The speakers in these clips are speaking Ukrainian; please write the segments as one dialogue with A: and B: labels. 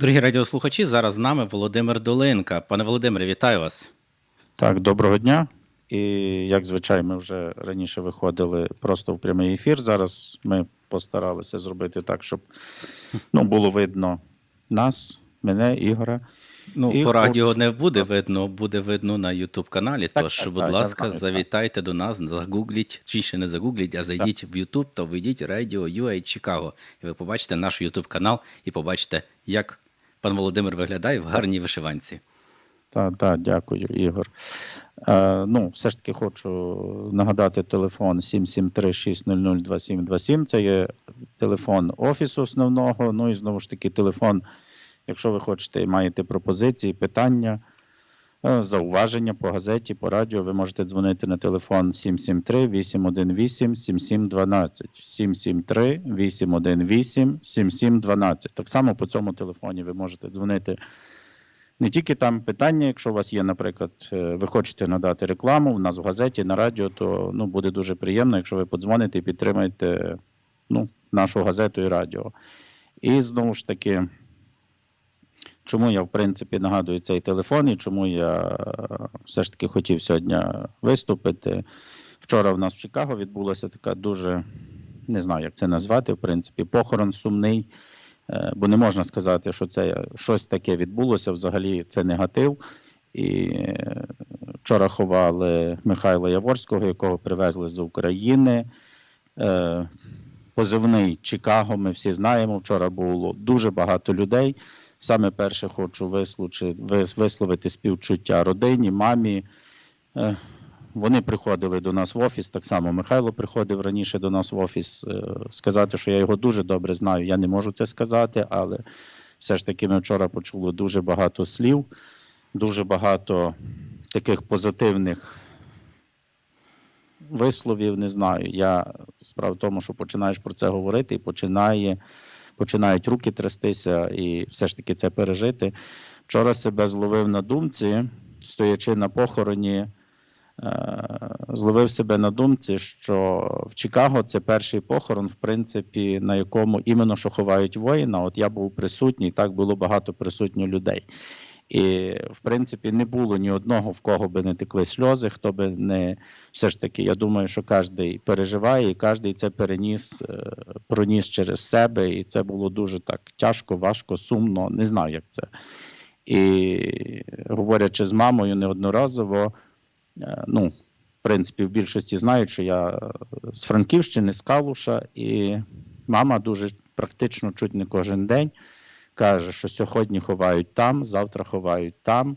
A: Дорогі радіослухачі, зараз з нами Володимир Долинка. Пане Володимире, вітаю вас.
B: Так, доброго дня. І як звичайно, ми вже раніше виходили просто в прямий ефір. Зараз ми постаралися зробити так, щоб ну, було видно нас, мене, Ігора.
A: Ну,
B: І
A: по радіо не буде видно, буде видно на Ютуб каналі.
B: Так,
A: Тож,
B: так,
A: будь
B: так,
A: ласка,
B: так.
A: завітайте до нас, загугліть, чи ще не загугліть, а зайдіть в Ютуб та введіть радіо UA Чикаго. І ви побачите наш Ютуб канал і побачите, як пан Володимир виглядає в гарній вишиванці.
B: Так, так, дякую, Ігор. Е, ну, все ж таки хочу нагадати телефон 773-600-2727. Це є телефон офісу основного. Ну і знову ж таки, телефон, якщо ви хочете і маєте пропозиції, питання, зауваження по газеті, по радіо, ви можете дзвонити на телефон 773-818-7712. 773-818-7712. Так само по цьому телефоні ви можете дзвонити не тільки там питання, якщо у вас є, наприклад, е, ви хочете надати рекламу в нас в газеті, на радіо, то ну, буде дуже приємно, якщо ви подзвоните і підтримаєте ну, нашу газету і радіо. І знову ж таки, чому я, в принципі, нагадую цей телефон і чому я е, все ж таки хотів сьогодні виступити. Вчора в нас в Чикаго відбулася така дуже, не знаю, як це назвати, в принципі, похорон сумний. Е, Бо не можна сказати, що це щось таке відбулося. Взагалі це негатив. І е, вчора ховали Михайла Яворського, якого привезли з України. Позивний Чикаго, ми всі знаємо. Вчора було дуже багато людей. Саме перше хочу висловити співчуття родині, мамі. Е, Вони приходили до нас в офіс. Так само Михайло приходив раніше до нас в офіс. Е, Сказати, що я його дуже добре знаю, я не можу це сказати, але все ж таки ми вчора почули дуже багато слів, дуже багато таких позитивних висловів. Не знаю. Я справа в тому, що починаєш про це говорити, і починає, починають руки трястися, і все ж таки це пережити. Вчора себе зловив на думці, стоячи на похороні. Е, Зловив себе на думці, що в Чикаго це перший похорон, в принципі, на якому іменно що ховають воїна. От я був присутній, так було багато присутніх людей. І, в принципі, не було ні одного, в кого би не текли сльози, хто би не все ж таки, я думаю, що кожен переживає, і кожен це переніс, е, проніс через себе, і це було дуже так тяжко, важко, сумно. Не знаю, як це. І говорячи з мамою неодноразово, Е, ну, в принципі, в більшості знають, що я з Франківщини, з Калуша, і мама дуже практично чуть не кожен день каже, що сьогодні ховають там, завтра ховають там.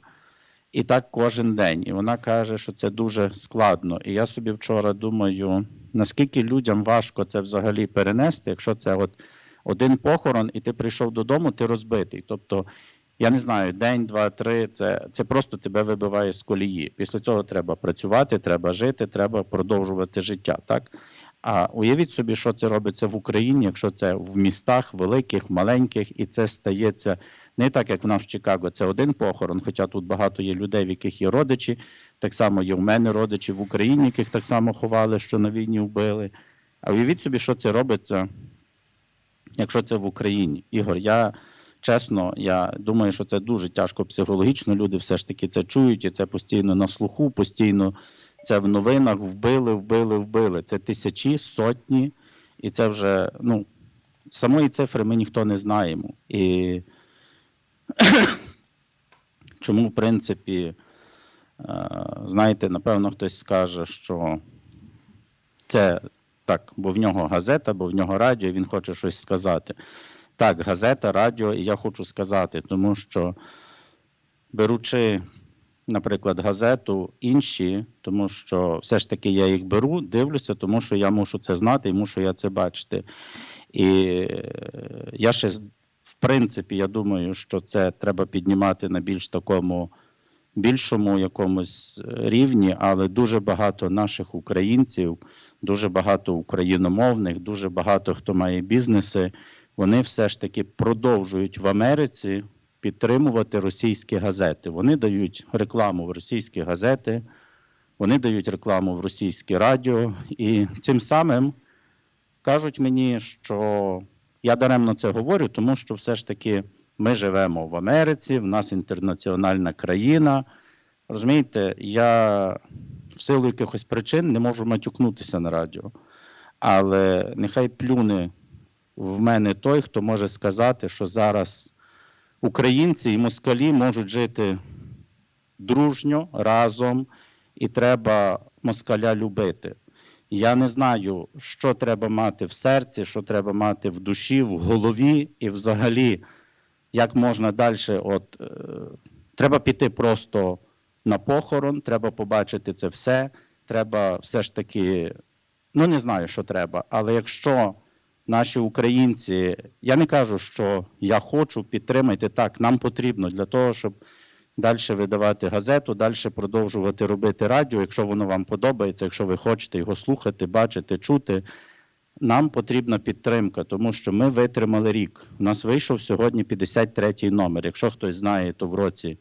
B: І так кожен день. І вона каже, що це дуже складно. І я собі вчора думаю, наскільки людям важко це взагалі перенести, якщо це от один похорон, і ти прийшов додому, ти розбитий. Тобто я не знаю, день, два, три. Це, це просто тебе вибиває з колії. Після цього треба працювати, треба жити, треба продовжувати життя. Так? А уявіть собі, що це робиться в Україні, якщо це в містах великих, маленьких, і це стається не так, як в нас в Чикаго. Це один похорон, хоча тут багато є людей, в яких є родичі. Так само є в мене родичі в Україні, яких так само ховали, що на війні вбили. А уявіть собі, що це робиться, якщо це в Україні. Ігор, я чесно, я думаю, що це дуже тяжко психологічно. Люди все ж таки це чують, і це постійно на слуху, постійно це в новинах вбили, вбили, вбили. Це тисячі, сотні, і це вже ну, самої цифри ми ніхто не знаємо. І чому, в принципі, е, знаєте, напевно, хтось скаже, що це так, бо в нього газета, бо в нього радіо, він хоче щось сказати. Так, газета, радіо, і я хочу сказати, тому що беручи, наприклад, газету інші, тому що все ж таки я їх беру, дивлюся, тому що я мушу це знати і мушу я це бачити. І я ще, в принципі, я думаю, що це треба піднімати на більш такому більшому якомусь рівні, але дуже багато наших українців, дуже багато україномовних, дуже багато хто має бізнеси вони все ж таки продовжують в Америці підтримувати російські газети. Вони дають рекламу в російські газети, вони дають рекламу в російське радіо, і цим самим кажуть мені, що я даремно це говорю, тому що все ж таки Ми живемо в Америці, в нас інтернаціональна країна. Розумієте, я в силу якихось причин не можу матюкнутися на радіо. Але нехай плюне в мене той, хто може сказати, що зараз українці і москалі можуть жити дружньо, разом, і треба москаля любити. Я не знаю, що треба мати в серці, що треба мати в душі, в голові, і взагалі, як можна далі. От, е, треба піти просто на похорон, треба побачити це все. Треба все ж таки, ну не знаю, що треба, але якщо наші українці, я не кажу, що я хочу підтримати так, нам потрібно для того, щоб далі видавати газету, далі продовжувати робити радіо, якщо воно вам подобається, якщо ви хочете його слухати, бачити, чути. Нам потрібна підтримка, тому що ми витримали рік. У нас вийшов сьогодні 53-й номер. Якщо хтось знає, то в році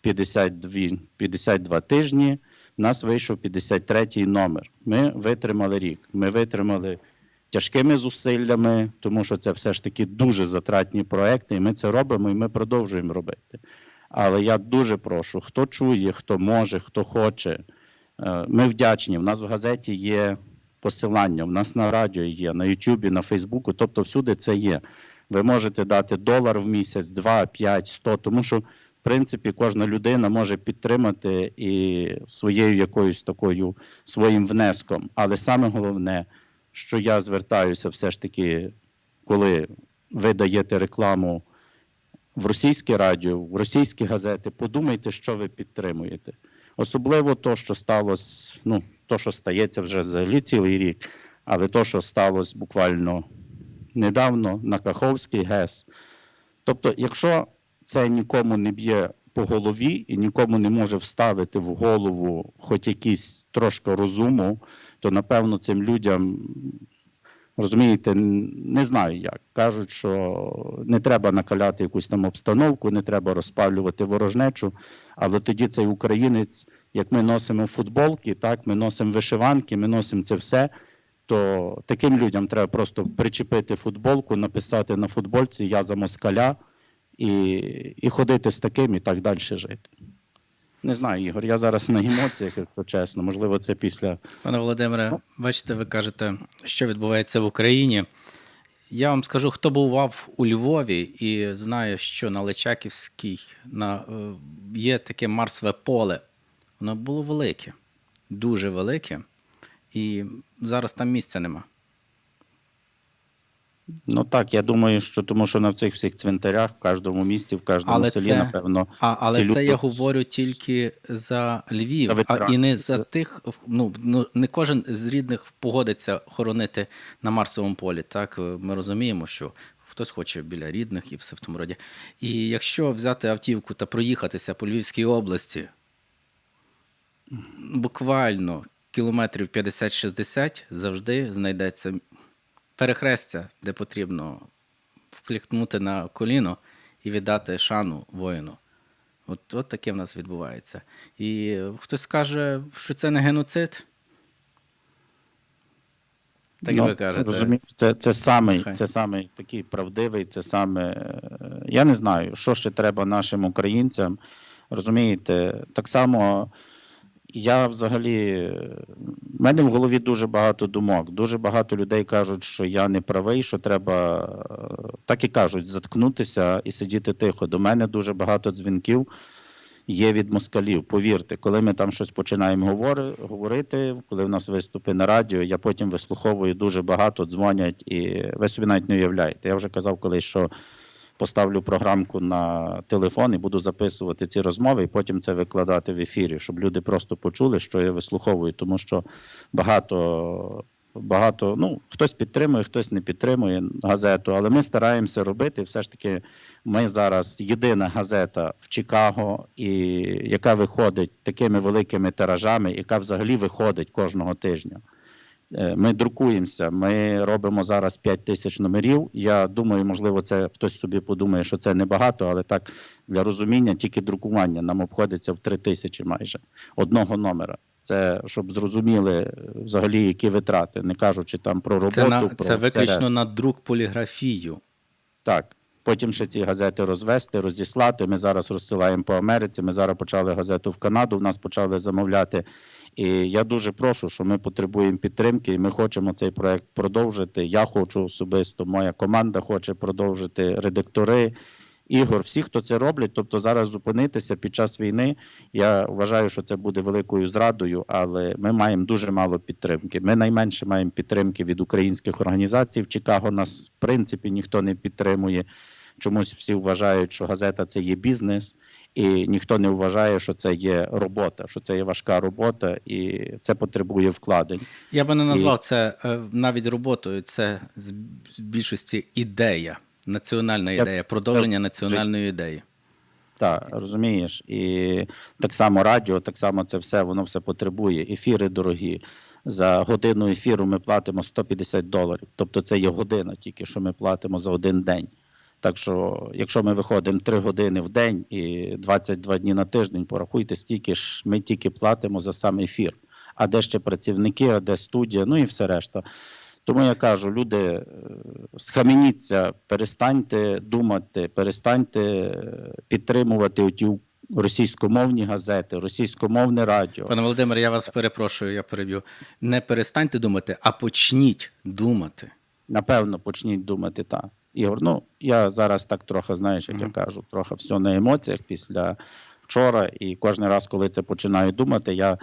B: 52, 52 тижні. У нас вийшов 53-й номер. Ми витримали рік. Ми витримали тяжкими зусиллями, тому що це все ж таки дуже затратні проекти, і ми це робимо, і ми продовжуємо робити. Але я дуже прошу, хто чує, хто може, хто хоче. е, Ми вдячні. У нас в газеті є посилання, у нас на радіо є, на Ютубі, на Фейсбуку, тобто всюди це є. Ви можете дати долар в місяць, 2, 5, 100, тому що, в принципі, кожна людина може підтримати і своєю якоюсь такою своїм внеском. Але саме головне, що я звертаюся все ж таки, коли ви даєте рекламу в російське радіо, в російські газети, подумайте, що ви підтримуєте. Особливо то, що сталося, ну, то, що стається вже взагалі цілий рік, але то, що сталося буквально недавно на Каховський ГЕС. Тобто, якщо це нікому не б'є по голові і нікому не може вставити в голову хоч якийсь трошки розуму, то напевно цим людям, розумієте, не знаю як. Кажуть, що не треба накаляти якусь там обстановку, не треба розпалювати ворожнечу. Але тоді цей українець, як ми носимо футболки, так, ми носимо вишиванки, ми носимо це все. То таким людям треба просто причепити футболку, написати на футболці Я за москаля і, і ходити з таким і так далі жити. Не знаю, Ігор, я зараз на емоціях, якщо чесно. Можливо, це після
A: Пане Володимире, бачите, ви кажете, що відбувається в Україні. Я вам скажу, хто бував у Львові і знає, що на Личаківській на, е, є таке Марсове поле. Воно було велике, дуже велике, і зараз там місця нема.
B: Ну так, я думаю, що тому що на цих всіх цвинтарях, в кожному місті, в кожному
A: Але
B: селі,
A: це-
B: напевно,
A: А, але це я говорю тільки за Львів,
B: За
A: а і не за
B: За-
A: тих. Ну, ну не кожен з рідних погодиться хоронити на Марсовому полі. Так ми розуміємо, що хтось хоче біля рідних і все в тому роді. І якщо взяти автівку та проїхатися по Львівській області, буквально кілометрів 50-60 завжди знайдеться перехрестя, де потрібно вклікнути на коліно і віддати шану воїну. От, от таке в нас відбувається. І хтось скаже, що це не геноцид. Так і
B: Ну,
A: ви кажете.
B: Розумію, це, це самий, це самий такий правдивий, це саме. е, Я не знаю, що ще треба нашим українцям. Розумієте, так само я взагалі. В мене в голові дуже багато думок. Дуже багато людей кажуть, що я не правий, що треба, е, так і кажуть, заткнутися і сидіти тихо. До мене дуже багато дзвінків є від москалів. Повірте, коли ми там щось починаємо говори, говорити, коли в нас виступи на радіо, я потім вислуховую дуже багато, дзвонять, і ви собі навіть не уявляєте. Я вже казав колись, що поставлю програмку на телефон і буду записувати ці розмови, і потім це викладати в ефірі, щоб люди просто почули, що я вислуховую, тому що багато. Багато, ну, хтось підтримує, хтось не підтримує газету, але ми стараємося робити. Все ж таки, ми зараз єдина газета в Чикаго, і яка виходить такими великими тиражами, яка взагалі виходить кожного тижня. Е, Ми друкуємося, ми робимо зараз 5 тисяч номерів. Я думаю, можливо, це хтось собі подумає, що це небагато, але так для розуміння, тільки друкування нам обходиться в 3 тисячі майже одного номера. Це щоб зрозуміли е, взагалі, які витрати, не кажучи там про роботу.
A: це, на,
B: про
A: це виключно
B: решта.
A: на друк поліграфію.
B: Так. Потім ще ці газети розвести, розіслати. Ми зараз розсилаємо по Америці. Ми зараз почали газету в Канаду. В нас почали замовляти. І я дуже прошу, що ми потребуємо підтримки, і ми хочемо цей проект продовжити. Я хочу особисто, моя команда хоче продовжити редактори. Ігор, всі, хто це роблять, тобто зараз зупинитися під час війни, я вважаю, що це буде великою зрадою, але ми маємо дуже мало підтримки. Ми найменше маємо підтримки від українських організацій. В Чикаго нас в принципі ніхто не підтримує. Чомусь всі вважають, що газета це є бізнес, і ніхто не вважає, що це є робота, що це є важка робота, і це потребує вкладень.
A: Я би не назвав це е, навіть роботою, це з більшості ідея, національна
B: Я
A: ідея, продовження
B: теж
A: національної ідеї.
B: Так, розумієш, і так само радіо, так само це все, воно все потребує. Ефіри дорогі. За годину ефіру ми платимо 150 доларів. Тобто це є година тільки, що ми платимо за один день. Так що, якщо ми виходимо 3 години в день і 22 дні на тиждень, порахуйте, скільки ж ми тільки платимо за сам ефір. А де ще працівники, а де студія, ну і все решта. Тому я кажу, люди, е, схаменіться, перестаньте думати, перестаньте е, підтримувати оті російськомовні газети, російськомовне радіо.
A: Пане Володимире, я вас перепрошую, я переб'ю. Не перестаньте думати, а почніть думати.
B: Напевно, почніть думати так. Ігор, ну я зараз так трохи, знаєш, як я кажу, трохи все на емоціях після вчора. І кожен раз, коли це починаю думати, я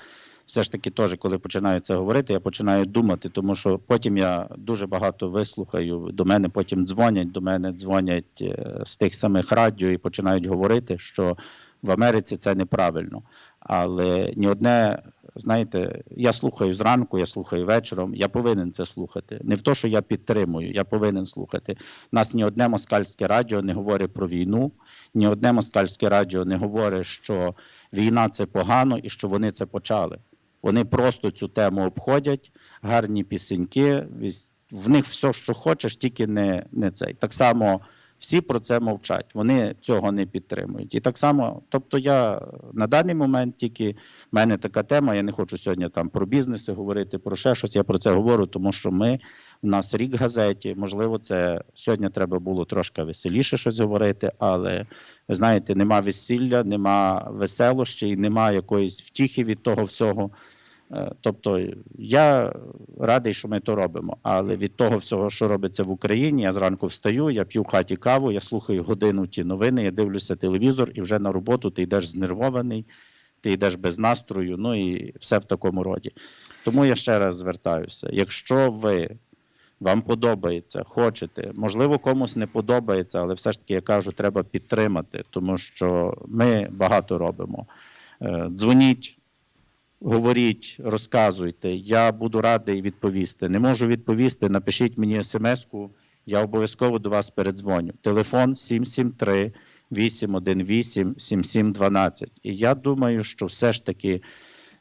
B: все ж таки теж, коли починаю це говорити, я починаю думати, тому що потім я дуже багато вислухаю. До мене потім дзвонять, до мене дзвонять е, з тих самих радіо і починають говорити, що в Америці це неправильно. Але ні одне, знаєте, я слухаю зранку, я слухаю вечором, я повинен це слухати. Не в то, що я підтримую, я повинен слухати. У нас ні одне москальське радіо не говорить про війну, ні одне москальське радіо не говорить, що війна це погано і що вони це почали. Вони просто цю тему обходять, гарні пісеньки, в них все, що хочеш, тільки не, не цей. Так само всі про це мовчать, вони цього не підтримують. І так само, тобто я на даний момент тільки в мене така тема. Я не хочу сьогодні там про бізнеси говорити, про ще щось. Я про це говорю, тому що ми у нас рік газеті. Можливо, це сьогодні треба було трошки веселіше щось говорити, але ви знаєте, нема весілля, нема веселощі, нема якоїсь втіхи від того всього. Е, Тобто я радий, що ми то робимо, але від того всього, що робиться в Україні, я зранку встаю, я п'ю в хаті каву, я слухаю годину ті новини, я дивлюся телевізор, і вже на роботу ти йдеш знервований, ти йдеш без настрою, ну і все в такому роді. Тому я ще раз звертаюся: якщо ви вам подобається, хочете, можливо, комусь не подобається, але все ж таки я кажу, треба підтримати, тому що ми багато робимо. Е, Дзвоніть, говоріть, розказуйте. Я буду радий відповісти. Не можу відповісти. Напишіть мені смс-ку, я обов'язково до вас передзвоню. Телефон 773 818 7712. І я думаю, що все ж таки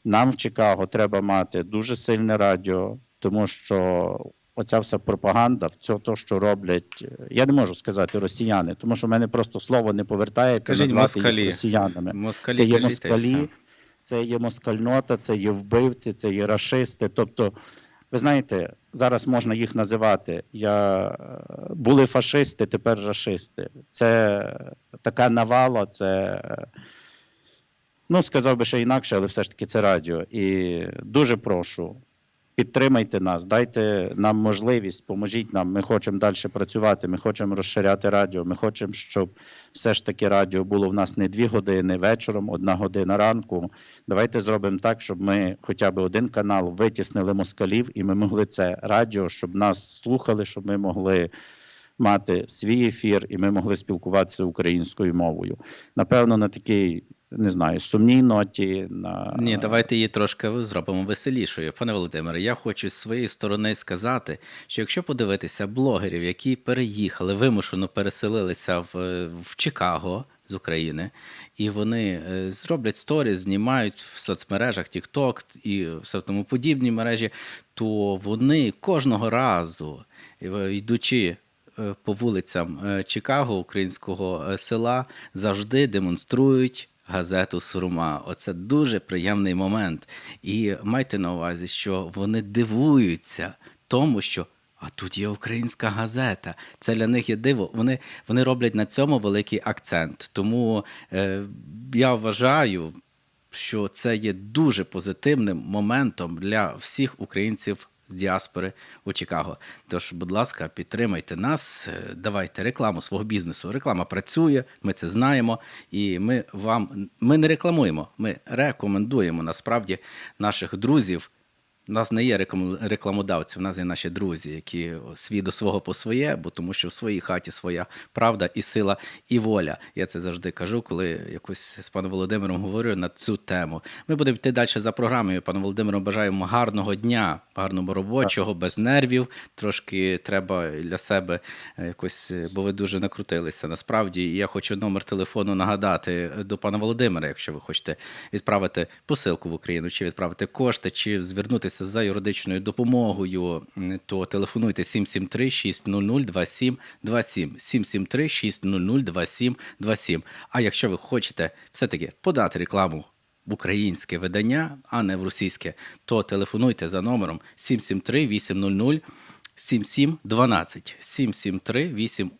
B: нам в Чикаго треба мати дуже сильне радіо, тому що оця вся пропаганда, все те, що роблять, я не можу сказати росіяни, тому що в мене просто слово не повертається
A: Кажіть,
B: назвати
A: москалі.
B: їх росіянами.
A: Москалі
B: Це є
A: кажіть,
B: москалі, це є москальнота, це є вбивці, це є рашисти. Тобто, ви знаєте, зараз можна їх називати. Я... е, Були фашисти, тепер рашисти. Це така навала, це. Ну, сказав би ще інакше, але все ж таки це радіо. І дуже прошу, підтримайте нас, дайте нам можливість, поможіть нам. Ми хочемо далі працювати, ми хочемо розширяти радіо. Ми хочемо, щоб все ж таки радіо було в нас не дві години вечором, одна година ранку. Давайте зробимо так, щоб ми хоча б один канал витіснили москалів, і ми могли це радіо, щоб нас слухали, щоб ми могли. Мати свій ефір, і ми могли спілкуватися українською мовою. Напевно, на такій, не знаю, сумній ноті. На...
A: Ні, давайте її трошки зробимо веселішою. Пане Володимире, я хочу з своєї сторони сказати, що якщо подивитися блогерів, які переїхали, вимушено переселилися в, в Чикаго з України, і вони е, зроблять сторіс, знімають в соцмережах TikTok і все тому подібні мережі, то вони кожного разу, е, йдучи е, по вулицям Чикаго, українського села, завжди демонструють газету Сурма. Оце дуже приємний момент. І майте на увазі, що вони дивуються тому, що А тут є українська газета. Це для них є диво. Вони, вони роблять на цьому великий акцент. Тому е, я вважаю, що це є дуже позитивним моментом для всіх українців з діаспори у Чикаго. Тож, будь ласка, підтримайте нас, е, давайте рекламу свого бізнесу. Реклама працює, ми це знаємо, і ми вам ми не рекламуємо, ми рекомендуємо насправді наших друзів. У нас не є рекламодавці, у нас є наші друзі, які свій до свого по своє, бо тому що в своїй хаті своя правда і сила, і воля. Я це завжди кажу, коли якось з паном Володимиром говорю на цю тему. Ми будемо йти далі за програмою. Пану Володимиру бажаємо гарного дня, гарного робочого, без нервів. Трошки треба для себе е, якось, е, бо ви дуже накрутилися. Насправді, І я хочу номер телефону нагадати е, до пана Володимира, якщо ви хочете відправити посилку в Україну, чи відправити кошти, чи звернутися за юридичною допомогою, то телефонуйте 773 600 2727 773 600 2727 А якщо ви хочете все-таки подати рекламу в українське видання, а не в російське, то телефонуйте за номером 773 800 7712 773 8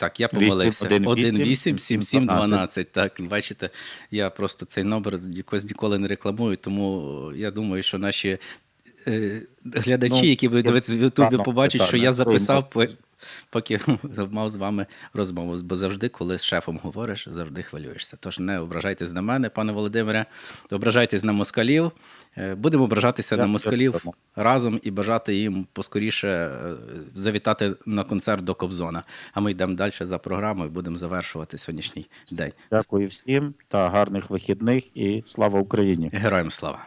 A: так, я помилився.
B: 18
A: 187712. Так, бачите, я просто цей номер якось ніколи не рекламую, тому я думаю, що наші е, глядачі,
B: Ну,
A: які будуть в Ютубі, побачать, що я записав, поки мав з вами розмову. Бо завжди, коли з шефом говориш, завжди хвилюєшся. Тож не ображайтесь на мене, пане Володимире, ображайтесь на москалів. Е, Будемо ображатися на
B: Дякую.
A: москалів разом і бажати їм поскоріше е, завітати на концерт до Кобзона. А ми йдемо далі за програмою будемо завершувати сьогоднішній день.
B: Дякую всім та гарних вихідних і слава Україні.
A: Героям слава!